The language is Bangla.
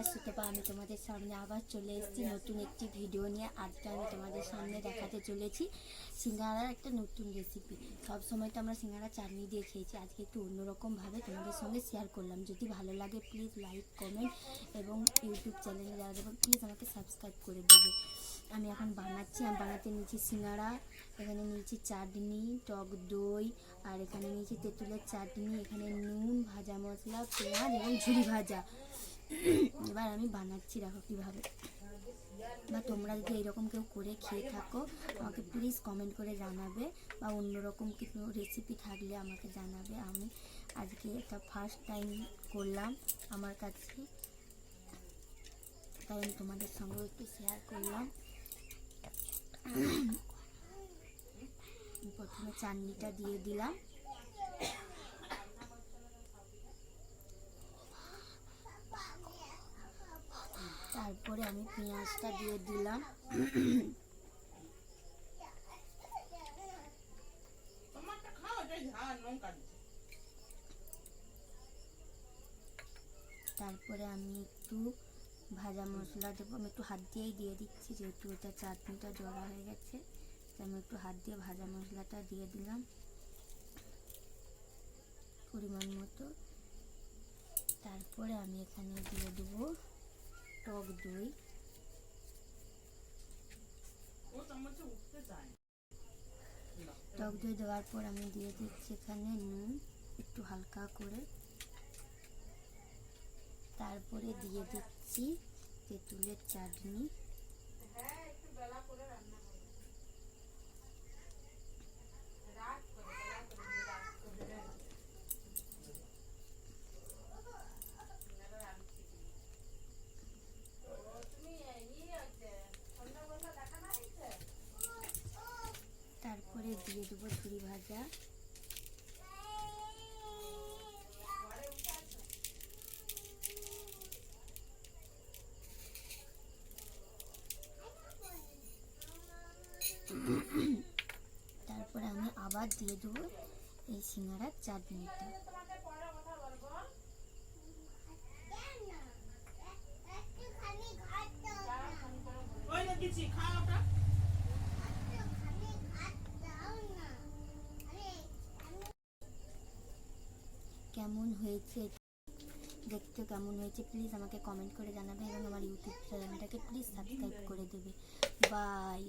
নমস্কার সুতপা আমি তোমাদের সামনে আবার চলে এসেছি। নতুন একটি ভিডিও নিয়ে আজকে আমি তোমাদের সামনে দেখাতে চলেছি সিঙ্গারার একটা নতুন রেসিপি সব সময় তো আমরা সিঙ্গারা চাটনি দিয়ে খেয়েছি, আজকে একটু অন্যরকমভাবে তোমাদের সঙ্গে শেয়ার করলাম। যদি ভালো লাগে প্লিজ লাইক কমেন্ট এবং ইউটিউব চ্যানেলে যারা দেবেন প্লিজ আমাকে সাবস্ক্রাইব করে দেবে। আমি এখন বানাচ্ছি, আমি বানাতে নিয়েছি সিঙ্গারা, এখানে নিয়েছি চাটনি, টক দই, আর এখানে নিয়েছি তেঁতুলের চাটনি, এখানে নুন, ভাজা মশলা, পেঁয়াজ এবং ঝুড়ি ভাজা। এবার আমি বানাচ্ছি, দেখো কীভাবে। বা তোমরা যদি এরকম কেউ করে খেয়ে থাকো, আমাকে প্লিজ কমেন্ট করে জানাবে, বা অন্যরকম কিছু রেসিপি থাকলে আমাকে জানাবে। আমি আজকে এটা ফার্স্ট টাইম করলাম আমার কাছে। তাই আমি তোমাদের সঙ্গে একটু শেয়ার করলাম। প্রথমে চাটনিটা দিয়ে দিলাম। তারপরে আমি পেঁয়াজটা দিয়ে দিলাম। তারপরে আমি একটু ভাজা মশলা দেবো। আমি একটু হাত দিয়েই দিয়ে দিচ্ছি, যেহেতু এটা চাটনিটা জড়া হয়ে গেছে। আমি একটু হাত দিয়ে ভাজা মশলাটা দিয়ে দিলাম পরিমাণ মতো। তারপরে আমি এখানে দিয়ে দেবো টক দই। টক দই দেওয়ার পর আমি দিয়ে দিচ্ছি এখানে নুন, একটু হালকা করে তারপরে দিয়ে দিচ্ছি তেঁতুলের চাটনি তারপরে দিয়ে দেবো ঝুড়ি ভাজা। তারপরে আমি আবার দিয়ে দেবো এই সিঙ্গারার চাটনিটা কেমন হয়েছে? দেখতে কেমন হয়েছে? প্লিজ আমাকে কমেন্ট করে জানাবে এবং আমার ইউটিউব চ্যানেলটাকে প্লিজ সাবস্ক্রাইব করে দেবে। বাই